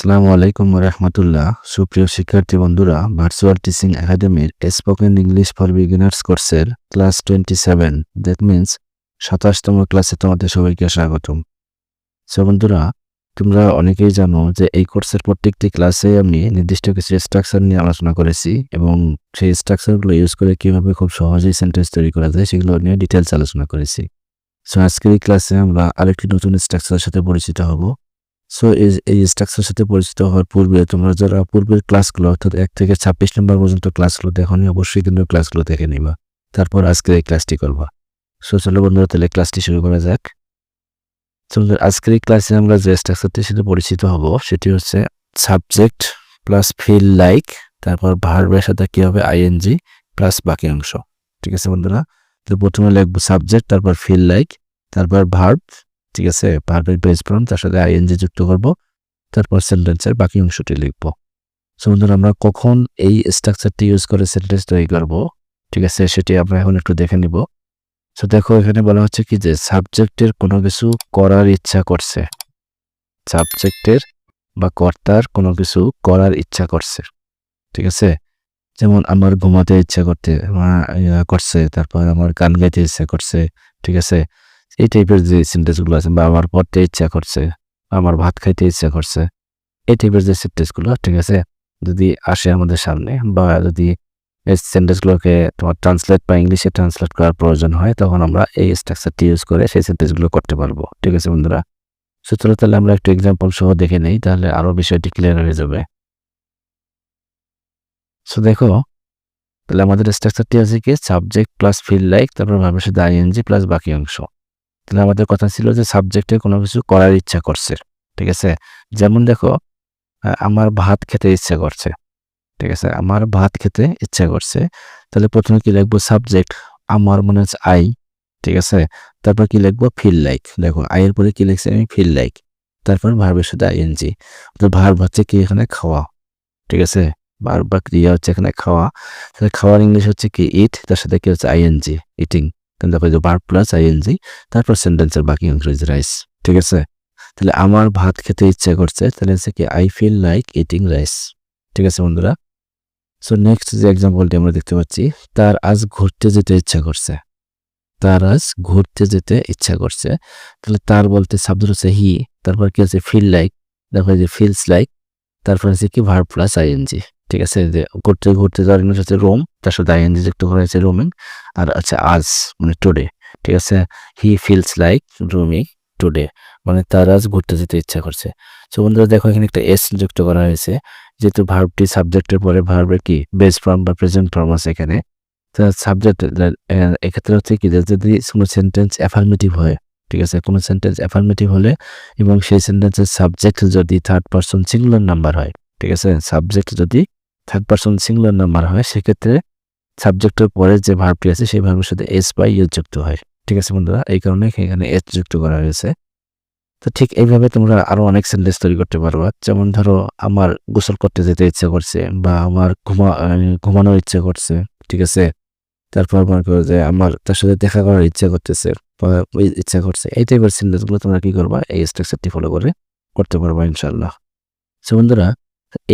আসসালামু আলাইকুম রহমতুল্লাহ। সুপ্রিয় শিক্ষার্থী বন্ধুরা ভার্চুয়াল টিচিং একাডেমির স্পোকেন ইংলিশ ফর বিগিনার্স কোর্সের class twenty seven that means সাতাশতম ক্লাসে তোমাদের সবাইকে স্বাগতম। সো বন্ধুরা, তোমরা অনেকেই জানো যে এই কোর্সের প্রত্যেকটি ক্লাসে আমি নির্দিষ্ট কিছু স্ট্রাকচার নিয়ে আলোচনা করেছি এবং সেই স্ট্রাকচারগুলো ইউজ করে কীভাবে খুব সহজেই সেন্টেন্স তৈরি করা যায় সেগুলো নিয়ে ডিটেলস আলোচনা করেছি। সো আজকের এই ক্লাসে আমরা আরেকটি নতুন স্ট্রাকচারের সাথে পরিচিত হব। সো এই স্ট্রাকচারের সাথে পরিচিত হওয়ার পূর্বে তোমরা যারা পূর্বের ক্লাসগুলো অর্থাৎ এক থেকে ছাব্বিশ নম্বর পর্যন্ত ক্লাসগুলো দেখনি, অবশ্যই কিন্তু ক্লাসগুলো দেখে নিবা। তারপর আজকের এই ক্লাসটি করবা। সো চলো বন্ধুরা, তাহলে ক্লাসটি শুরু করা যাক। চলো আজকের এই ক্লাসে আমরা যে স্ট্রাকচারটির সাথে পরিচিত হব, সেটি হচ্ছে সাবজেক্ট প্লাস ফিল লাইক তারপর ভার্বের সাথে কি হবে? আইএনজি প্লাস বাকি অংশ। ঠিক আছে বন্ধুরা? তো প্রথমে লিখব সাবজেক্ট তারপর ফিল লাইক তারপর ভার্ব ঠিক আছে ভার্বের বেস ফর্ম তার সাথে আইএনজি যুক্ত করব, তারপর সেন্টেন্সের বাকি অংশটি লিখব। সো বন্ধুরা, আমরা কখন এই স্ট্রাকচারটি ইউজ করে সেন্টেন্স তৈরি করব, ঠিক আছে, সেটি আমরা এখন একটু দেখে নিব। সো দেখো, এখানে বলা হচ্ছে কি যে সাবজেক্টের কোনো কিছু করার ইচ্ছা করছে। সাবজেক্টের বা কর্তার কোনো কিছু করার ইচ্ছা করছে, ঠিক আছে? যেমন আমার ঘুমাতে ইচ্ছা করতে করছে, তারপর আমার গান গাইতে ইচ্ছা করছে, ঠিক আছে? এই টাইপের যে সেন্টেন্সগুলো আছে, বা আমার পড়তে ইচ্ছা করছে আমার ভাত খাইতে ইচ্ছা করছে, এই টাইপের যে সেন্টেন্সগুলো ঠিক আছে? যদি আসে আমাদের সামনে, বা যদি এই সেন্টেন্সগুলোকে তোমার ট্রান্সলেট বা ইংলিশে ট্রান্সলেট করার প্রয়োজন হয়, তখন আমরা এই স্ট্রাকচারটি ইউজ করে সেই সেন্টেন্সগুলো করতে পারব, ঠিক আছে বন্ধুরা? সুতরাং তাহলে আমরা একটু এক্সাম্পল সহ দেখে নেই, তাহলে আরও বিষয়টি ক্লিয়ার হয়ে যাবে। সো দেখো, তাহলে আমাদের স্ট্রাকচারটি আছে কি? সাবজেক্ট প্লাস ফিল লাইক তারপর ভাবের সাথে আইএনজি প্লাস বাকি অংশ। তাহলে আমাদের কথা ছিল যে সাবজেক্টে কোনো কিছু করার ইচ্ছা করছে, ঠিক আছে? যেমন দেখো আমার ভাত খেতে ইচ্ছা করছে, ঠিক আছে? আমার ভাত খেতে ইচ্ছা করছে, তাহলে প্রথমে কি লিখব? সাবজেক্ট আমার মনে হচ্ছে আই ঠিক আছে? তারপর কি লিখব? ফিল লাইক দেখো আইয়ের পরে কি লিখছি আমি? ফিল লাইক তারপর ভার্বের সাথে আইএনজি তো ভার্ব হচ্ছে কি এখানে? খাওয়া, ঠিক আছে? ভার্ব বা ক্রিয়া হচ্ছে এখানে খাওয়া, তাহলে খাওয়ার ইংলিশ হচ্ছে কি? ইট তার সাথে কি হচ্ছে? আইএনজি ইটিং দেখো যে ভার্ব প্লাস আইএনজি তারপর সেন্টেন্সের বাকি অংশ ইজ রাইস ঠিক আছে? তাহলে আমার ভাত খেতে ইচ্ছা করছে, তাহলে হচ্ছে কি I feel like eating rice ঠিক আছে বন্ধুরা? সো নেক্সট যে এক্সাম্পলটি আমরা দেখতে পাচ্ছি, তার আজ ঘুরতে যেতে ইচ্ছা করছে, তার আজ ঘুরতে যেতে ইচ্ছা করছে, তাহলে তার বলতে শব্দ হচ্ছে হি তারপর কি আছে ফিল লাইক তারপর যে ফিলস লাইক তারপর হচ্ছে কি ভার্ব প্লাস আইএনজি? ঠিক আছে, যে ঘুরতে ঘুরতে যাওয়ার ইংলিশ হচ্ছে রোম, তার সাথে আইএনজি যুক্ত করা হয়েছে রোমিং, আর আছে আজ মানে টুডে ঠিক আছে? He feels like roaming today মানে তার আজ ঘুরতে যেতে ইচ্ছা করছে। সো বন্ধুরা, দেখো এখানে একটা এস যুক্ত করা হয়েছে, যেহেতু ভার্বটি সাবজেক্টের পরে ভার্বের কি বেস ফর্ম বা প্রেজেন্ট ফর্ম আছে এখানে। সাবজেক্ট এক্ষেত্রে হচ্ছে কি যদি কোনো সেন্টেন্স অ্যাফার্মেটিভ হয় ঠিক আছে, কোনো সেন্টেন্স অ্যাফার্মেটিভ হলে এবং সেই সেন্টেন্সের সাবজেক্ট যদি থার্ড পার্সন সিঙ্গুলার নাম্বার হয়, ঠিক আছে সাবজেক্ট যদি থার্ড পার্সন সিঙ্গুলার নাম্বার হয়, সেক্ষেত্রে সাবজেক্টের পরে যে ভার্বটি আছে, সেই ভার্বের সাথে এস বা ইউ যুক্ত হয়, ঠিক আছে বন্ধুরা, এই কারণে এখানে এস যুক্ত করা হয়েছে। তো ঠিক এইভাবে তোমরা আরও অনেক সেন্টেন্স তৈরি করতে পারবা, যেমন ধরো আমার গোসল করতে যেতে ইচ্ছা করছে বা আমার ঘুমা ঘুমানোর ইচ্ছা করছে, ঠিক আছে, তারপর মনে করো যে আমার তার সাথে দেখা করার ইচ্ছা করতেছে ইচ্ছা করছে, এই টাইপের সিনটেন্সগুলো তোমরা কী করবা? এই স্ট্রাকচারটি ফলো করে করতে পারবা ইনশাল্লাহ সো বন্ধুরা,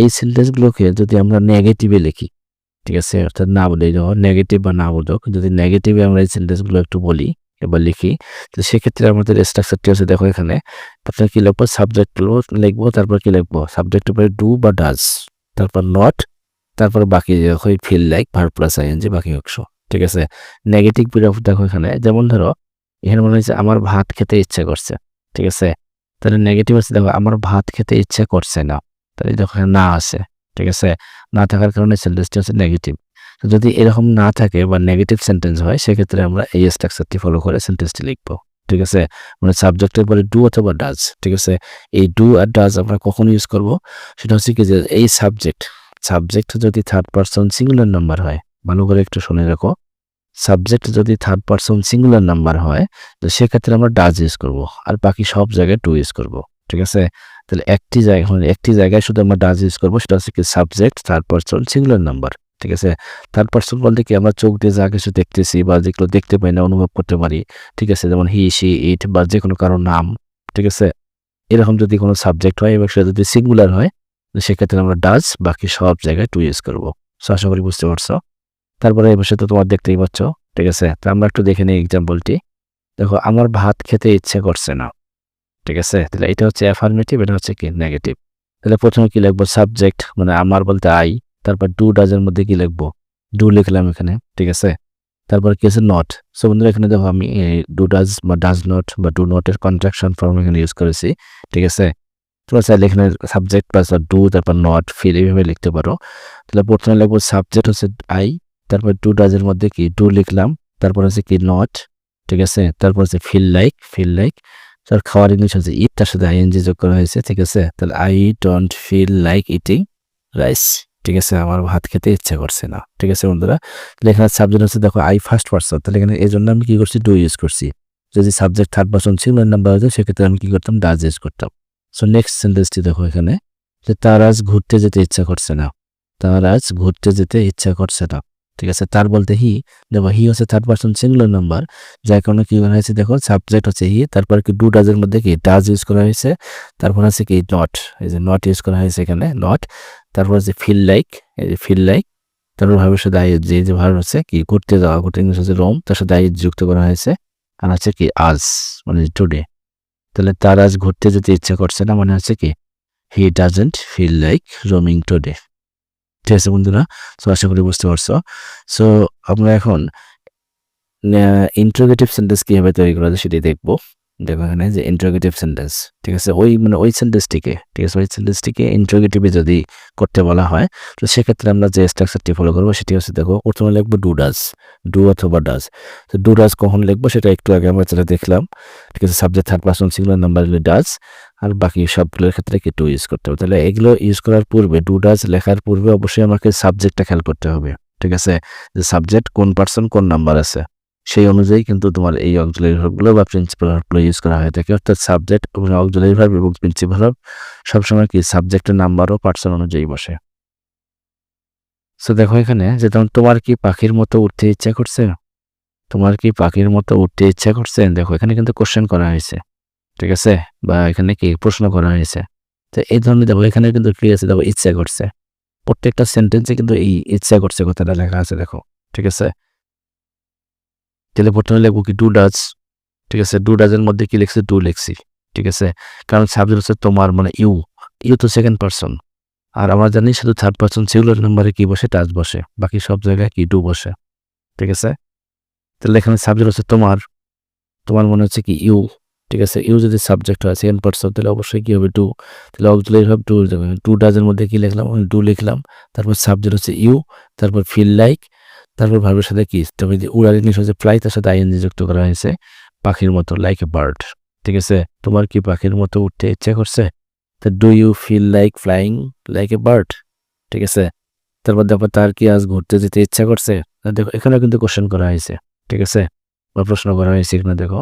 এই সিনটেন্সগুলোকে যদি আমরা নেগেটিভে লিখি, ঠিক আছে? অর্থাৎ না বলে নেগেটিভ বা না বোধক যদি নেগেটিভে আমরা এই সেন্টেন্স একটু বলি এবার লিখি, তো সেক্ষেত্রে আমাদের স্ট্রাকচারটি আছে, দেখো এখানে। আপনার কি লিখব? সাবজেক্ট লিখব, তারপর কি লিখব? সাবজেক্টের পরে ডু বা ডাজ তারপর নট তারপর বাকি দেখো feel like verb plus ING বাকি অংশ, ঠিক আছে? নেগেটিভ বিরফ দেখো এখানে, যেমন ধরো এখানে মনে হচ্ছে আমার ভাত খেতে ইচ্ছে করছে, ঠিক আছে? তাহলে নেগেটিভ আছে, দেখো আমার ভাত খেতে ইচ্ছে করছে না। তাহলে দেখো না আছে ঠিক আছে? না থাকার কারণে সেন্টেন্সটি হচ্ছে নেগেটিভ যদি এরকম না থাকে বা নেগেটিভ সেন্টেন্স হয়, সেক্ষেত্রে আমরা এই স্ট্রাকচারটি ফলো করে সেন্টেন্সটি লিখব, ঠিক আছে? মানে সাবজেক্টের পরে ডু অথবা ডাজ ঠিক আছে? এই ডু আর ডাজ আমরা কখন ইউজ করব? সেটা হচ্ছে কি যে এই সাবজেক্ট সাবজেক্ট যদি থার্ড পার্সন সিঙ্গুলার নাম্বার হয়, ভালো করে একটু শুনে রাখো। সাবজেক্ট যদি থার্ড পার্সন সিঙ্গুলার নাম্বার হয়, তো সেক্ষেত্রে আমরা ডাজ ইউজ করব আর বাকি সব জায়গায় টু ইউজ করব, ঠিক আছে? তাহলে একটি জায়গায় মানে একটি জায়গায় শুধু আমরা ডাজ ইউজ করব, সেটা হচ্ছে কি subject third person singular number ঠিক আছে? থার্ড পার্সন বলতে কি আমরা চোখ দিয়ে যা কিছু দেখতেছি বা যেগুলো দেখতে পাই না, অনুভব করতে পারি, ঠিক আছে? যেমন হি সি ইট বা যে কোনো কারোর নাম, ঠিক আছে? এরকম যদি কোনো সাবজেক্ট হয় এবং সেটা যদি সিঙ্গুলার হয় সেক্ষেত্রে আমরা ডাজ বাকি সব জায়গায় টু ইউজ করব। সো আশা করি বুঝতে পারছ? তারপরে এবার তো তোমার দেখতেই পাচ্ছ, ঠিক আছে? তো আমরা একটু দেখে নিই এক্সাম্পলটি দেখো, আমার ভাত খেতে ইচ্ছে করছে না, ঠিক আছে? তাহলে এটা হচ্ছে অ্যাফার্মেটিভ এটা হচ্ছে কি? নেগেটিভ তাহলে প্রথমে কি লিখব? সাবজেক্ট মানে আমার বলতে আই তারপর ডু ডাজের মধ্যে কি লিখব? ডু লিখলাম এখানে, ঠিক আছে? তারপর কি আছে? নট সো বন্ধুরা, এখানে দেখো, আমি ডু ডাজ বা ডাজ নট বা ডু নটের কন্ট্রাকশন ফর্ম এখানে ইউজ করেছি, ঠিক আছে? তোমরা চাইলে এখানে সাবজেক্ট প্লাস ডু তারপর নট ফিল এইভাবে লিখতে পারো। তাহলে প্রথমে লিখব সাবজেক্ট হচ্ছে আই তারপর ডু ডাজের মধ্যে কি? টু লিখলাম, তারপর হচ্ছে কি নট ঠিক আছে? তারপর হচ্ছে ফিল লাইক ফিল লাইক তার খাওয়ার ইংলিশ হচ্ছে ইট তার সাথে আইএনজি যোগ করা হয়েছে, ঠিক আছে? তাহলে I don't feel like eating rice ঠিক আছে? আমার ভাত খেতে ইচ্ছা করছে না, ঠিক আছে বন্ধুরা? তাহলে এখানে সাবজেক্ট হচ্ছে দেখো আই ফার্স্ট পার্সন তাহলে এখানে এই জন্য আমি কি করছি? ডু ইউজ করছি। যদি সাবজেক্ট থার্ড পার্সন ছিল নাম্বার হতো, সেক্ষেত্রে আমি কি করতাম? ডাজ ইউজ করতাম। সো নেক্সট সেন্টেন্সটি দেখো এখানে, যে তার আজ ঘুরতে যেতে ইচ্ছা করছে না। তার আজ ঘুরতে যেতে ইচ্ছা করছে না। ঠিক আছে? তার বলতে হি, দেখো, হি হচ্ছে থার্ড পার্সন সিঙ্গুলার নাম্বার যার কারণে কি করা হয়েছে দেখো সাবজেক্ট হচ্ছে হি, তারপর কি ডু ডাজের মধ্যে কি ডাজ ইউজ করা হয়েছে, তারপর আছে কি নট এই যে নট ইউজ করা হয়েছে এখানে নট তারপর হচ্ছে ফিল লাইক এই যে ফিল লাইক তারপর ভাবের সাথে আই যে যে ভার হচ্ছে কি, ঘুরতে যাওয়া, ঘুরতে ইংলিশ হচ্ছে রোম, তার সাথে আই যুক্ত করা হয়েছে, আর হচ্ছে কি আজ মানে টুডে তাহলে তার আজ ঘুরতে যেতে ইচ্ছা করছে না মানে হচ্ছে কি he doesn't feel like roaming today ঠিক আছে বন্ধুরা? সো আশা করি বুঝতে পারছ। সো আমরা এখন ইন্ট্রোগেটিভ সেন্টেন্স কীভাবে তৈরি করা যায় সেটি দেখব। দেখো এখানে যে ইন্ট্রোগেটিভ সেন্টেন্স ঠিক আছে? ওই মানে ওই সেন্টেন্সটিকে ঠিক আছে? ওই সেন্টেন্সটিকে ইন্ট্রোগেটিভে যদি করতে বলা হয়, তো সেক্ষেত্রে আমরা যে স্ট্রাকচারটি ফলো করব সেটি হচ্ছে দেখো, প্রথমে লিখব ডু ডাজ ডু অথবা ডাজ তো ডু ডাজ কখন লিখব সেটা একটু আগে আমরা যেটা দেখলাম, ঠিক আছে? Subject third person singular number does আর বাকি সবগুলোর ক্ষেত্রে কি টু ইউজ করতে হবে। তাহলে এগুলো ইউজ করার পূর্বে ডু ডাজ লেখার পূর্বে অবশ্যই আমাকে সাবজেক্টটা খেয়াল করতে হবে, ঠিক আছে? যে সাবজেক্ট কোন পার্সন কোন নাম্বার আছে সেই অনুযায়ী কিন্তু তোমার এই অক্সিলারি ভার্বগুলো বা প্রিন্সিপাল ভার্বগুলো ইউজ করা হয়ে থাকে। অর্থাৎ সাবজেক্ট এবং অক্সিলারি ভার্ব এবং প্রিন্সিপাল ভার্ব সবসময় কি সাবজেক্টের নাম্বার ও পার্সন অনুযায়ী বসে। সো দেখো এখানে যে তোমার কি পাখির মতো উঠতে ইচ্ছা করছে? তোমার কি পাখির মতো উঠতে ইচ্ছা করছে? দেখো এখানে কিন্তু কোশ্চেন করা হয়েছে, ঠিক আছে? বা এখানে কি প্রশ্ন করা হয়েছে। তো এই ধরনের, দেখো এখানে কিন্তু কি আছে? দেখো ইচ্ছা করছে। প্রত্যেকটা সেন্টেন্সে কিন্তু এই ইচ্ছা করছে কথাটা লেখা আছে, দেখো, ঠিক আছে? তাহলে প্রথমে লিখব কি ডু ডাজ ঠিক আছে ডু ডাজের মধ্যে কি লিখছে? ডু লিখছি, ঠিক আছে? কারণ সাবজেক্ট হচ্ছে তোমার মানে ইউ ইউ তো সেকেন্ড পার্সন আর আমরা জানি শুধু থার্ড পার্সন সিগুলার নাম্বারে কি বসে? টাচ বসে। বাকি সব জায়গায় কি ডু বসে? ঠিক আছে? তাহলে এখানে সাবজেক্ট হচ্ছে তোমার তোমার মনে হচ্ছে কি ইউ ঠিক আছে? ইউ যদি সাবজেক্ট হয় সেকেন্ড পার্সন তাহলে অবশ্যই কী হবে? টু তাহলে অক্সিলারি হবে টু টু ডাজের মধ্যে কি লিখলাম? টু লিখলাম, তারপর সাবজেক্ট হচ্ছে ইউ তারপর ফিল লাইক তারপর ভার্বের সাথে কি? তবে উড়ার ইংলিশ হচ্ছে ফ্লাই তার সাথে আইএনজি যুক্ত করা হয়েছে, পাখির মতো লাইক এ বার্ড ঠিক আছে? তোমার কি পাখির মতো উঠতে ইচ্ছা করছে? তা do you feel like flying like a bird ঠিক আছে? তারপর দেখো তার কি আজ ঘুরতে যেতে ইচ্ছা করছে? দেখো, এখানেও কিন্তু কোশ্চেন করা হয়েছে, ঠিক আছে? বা প্রশ্ন করা হয়েছে এখানে দেখো।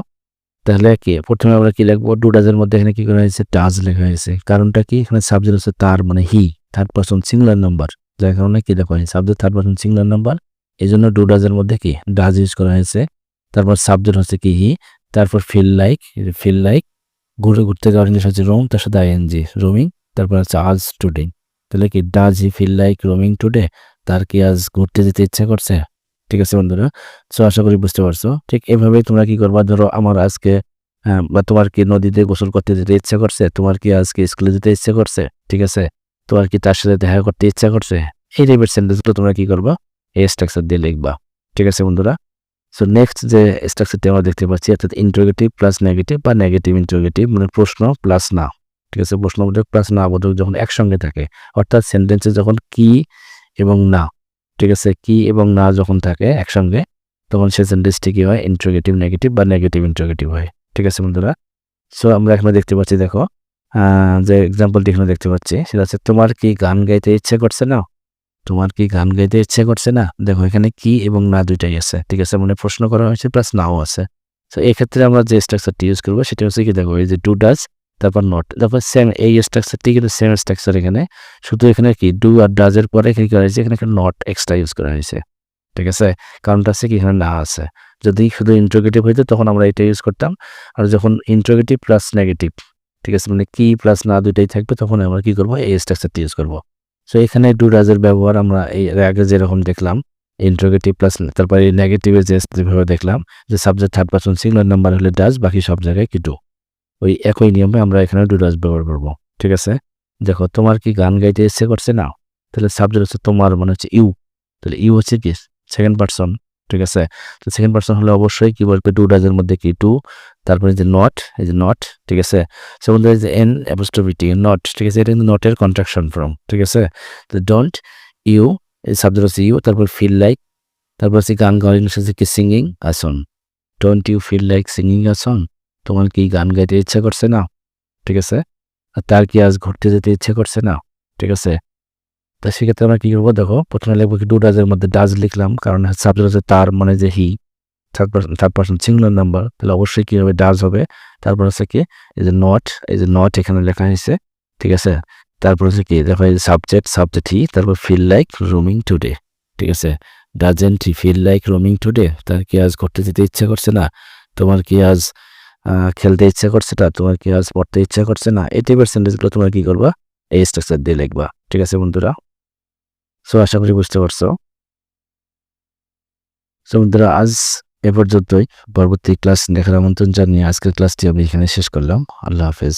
তাহলে কি? প্রথমে আমরা কি লিখব? ডু ডাজের মধ্যে এখানে কি করা হয়েছে? ডাজ লেখা হয়েছে। কারণটা কি? এখানে সাবজেক্ট হচ্ছে তার মানে he third person singular number যার কারণে কি হয়েছে subject third person singular number এই জন্য ডু ডাজের মধ্যে কি ডাজ ইউজ করা হয়েছে, তারপর সাবজেক্ট হচ্ছে কি হি তারপর ফিল লাইক ফিল লাইক ঘুরে ঘুরতে যাওয়ার জিনিস হচ্ছে রোম তার সাথে আইএনজি রোমিং তারপর হচ্ছে আজ টুডে তাহলে কি does he feel like roaming today তার কি আজ ঘুরতে যেতে ইচ্ছা করছে? ঠিক আছে বন্ধুরা সো আশা করি বুঝতে পারছ। ঠিক এভাবেই তোমরা কি করবা? ধরো আমার আজকে বা তোমার কি নদীতে গোসল করতে যেতে ইচ্ছা করছে? তোমার কি আজকে স্কুলে যেতে ইচ্ছা করছে? ঠিক আছে, তোমার কি তার সাথে দেখা করতে ইচ্ছা করছে? এই টাইপের সেন্টেন্সগুলো তোমরা কি করবা? এই স্ট্রাকচার দিয়ে লিখবা। ঠিক আছে বন্ধুরা? সো নেক্সট যে স্ট্রাকচারটি আমরা দেখতে পাচ্ছি, অর্থাৎ ইন্টারোগেটিভ প্লাস নেগেটিভ বা নেগেটিভ ইন্টারোগেটিভ মানে প্রশ্ন প্লাস না। ঠিক আছে? প্রশ্ন বোধক প্লাস না বোধক যখন একসঙ্গে থাকে, অর্থাৎ সেন্টেন্সে যখন কি এবং না, ঠিক আছে? কি এবং না যখন থাকে একসঙ্গে, তখন সে সেন্টেন্সটি কি হয়? ইন্টারোগেটিভ নেগেটিভ বা নেগেটিভ ইন্টারোগেটিভ হয়। ঠিক আছে বন্ধুরা? সো আমরা এখানে দেখতে পাচ্ছি, দেখো যে এক্সাম্পলটি এখানে দেখতে পাচ্ছি, সেটা হচ্ছে, তোমার কি গান গাইতে ইচ্ছে করছে না? তোমার কি গান গাইতে ইচ্ছে করছে না? দেখো, এখানে কি এবং না দুইটাই আছে, ঠিক আছে? মানে প্রশ্ন করা হয়েছে প্লাস নাও আছে। তো এক্ষেত্রে আমরা যে স্ট্রাকচারটি ইউজ করব, সেটা হচ্ছে কি, দেখো, এই যে ডু ডাজ তারপর নট তারপর সেম এই স্ট্রাকচারটি কিন্তু সেম স্ট্রাকচার এখানে। শুধু এখানে কি ডু আর ডাজের পরে কি করা হয়েছে? এখানে নট এক্সট্রা ইউজ করা হয়েছে, ঠিক আছে? কারণটা আছে কি, এখানে না আছে। যদি শুধু ইন্ট্রোগেটিভ হইতো, তখন আমরা এটা ইউজ করতাম। আর যখন ইন্ট্রোগেটিভ প্লাস নেগেটিভ ঠিক আছে? মানে কি প্লাস না দুইটাই থাকবে, তখন আমরা কি করব? এই স্ট্রাকচারটি ইউজ করব। সো এখানে ডু ডাজের ব্যবহার আমরা এই আগে যেরকম দেখলাম ইন্ট্রোগেটিভ প্লাস তারপরে নেগেটিভের যে যেভাবে দেখলাম, যে subject third person singular number হলে ডাজ বাকি সব জায়গায় কি ডু ওই একই নিয়মে আমরা এখানে ডু ডাজ ব্যবহার করব, ঠিক আছে? দেখো, তোমার কি গান গাইতে ইচ্ছে করছে না? তাহলে সাবজেক্ট হচ্ছে তোমার মানে হচ্ছে ইউ তাহলে ইউ হচ্ছে কি সেকেন্ড পার্সন ঠিক আছে? তো সেকেন্ড পার্সন হলে অবশ্যই কি বলবে? ডু ডাজের মধ্যে কি? টু তারপরে যে নট এই যে নট ঠিক আছে? সে মধ্যে যে এন অ্যাপোস্ট্রফিটি নট ঠিক আছে? এটা কিন্তু নটের কন্ট্রাকশন ফর্ম ঠিক আছে? তো ডোন্ট ইউ এই সাবজেক্ট হচ্ছে ইউ তারপর ফিল লাইক তারপর হচ্ছে গান গাওয়ার হচ্ছে কি? Singing a song. Don't you feel like singing a song? তোমার কি গান গাইতে ইচ্ছা করছে না? ঠিক আছে? আর তার কি আজ ঘুরতে যেতে ইচ্ছে করছে না? ঠিক আছে? তা সেক্ষেত্রে আমরা কি করব? দেখো, প্রথমে লিখব কি ডু ডাজের মধ্যে ডাজ লিখলাম, কারণ সাবজেক্ট হচ্ছে তার মানে যে he third person third person singular number তাহলে অবশ্যই কি হবে ডাজ হবে? তারপর হচ্ছে কি, এই যে নট এই যে নট এখানে লেখা হয়েছে, ঠিক আছে? তারপর হচ্ছে কি, দেখো এই সাবজেক্ট সাবজেক্ট হি তারপর ফিল লাইক রোমিং টুডে ঠিক আছে? Doesn't he feel like roaming today তার কি আজ ঘুরতে যেতে ইচ্ছা করছে না? তোমার কি আজ খেলতে ইচ্ছা করছে না? তোমার কি আজ পড়তে ইচ্ছা করছে না? এই টাইপের সেন্টেন্সগুলো তোমরা কি করবা? এই স্ট্রাকচার দিয়ে লিখবা, ঠিক আছে বন্ধুরা? সো আশা করি বুঝতে পারছ। বন্ধুরা, আজ এ পর্যন্তই। পরবর্তী ক্লাস দেখার আমন্ত্রণ জানিয়ে আজকের ক্লাসটি আমি এখানে শেষ করলাম। আল্লাহ হাফেজ।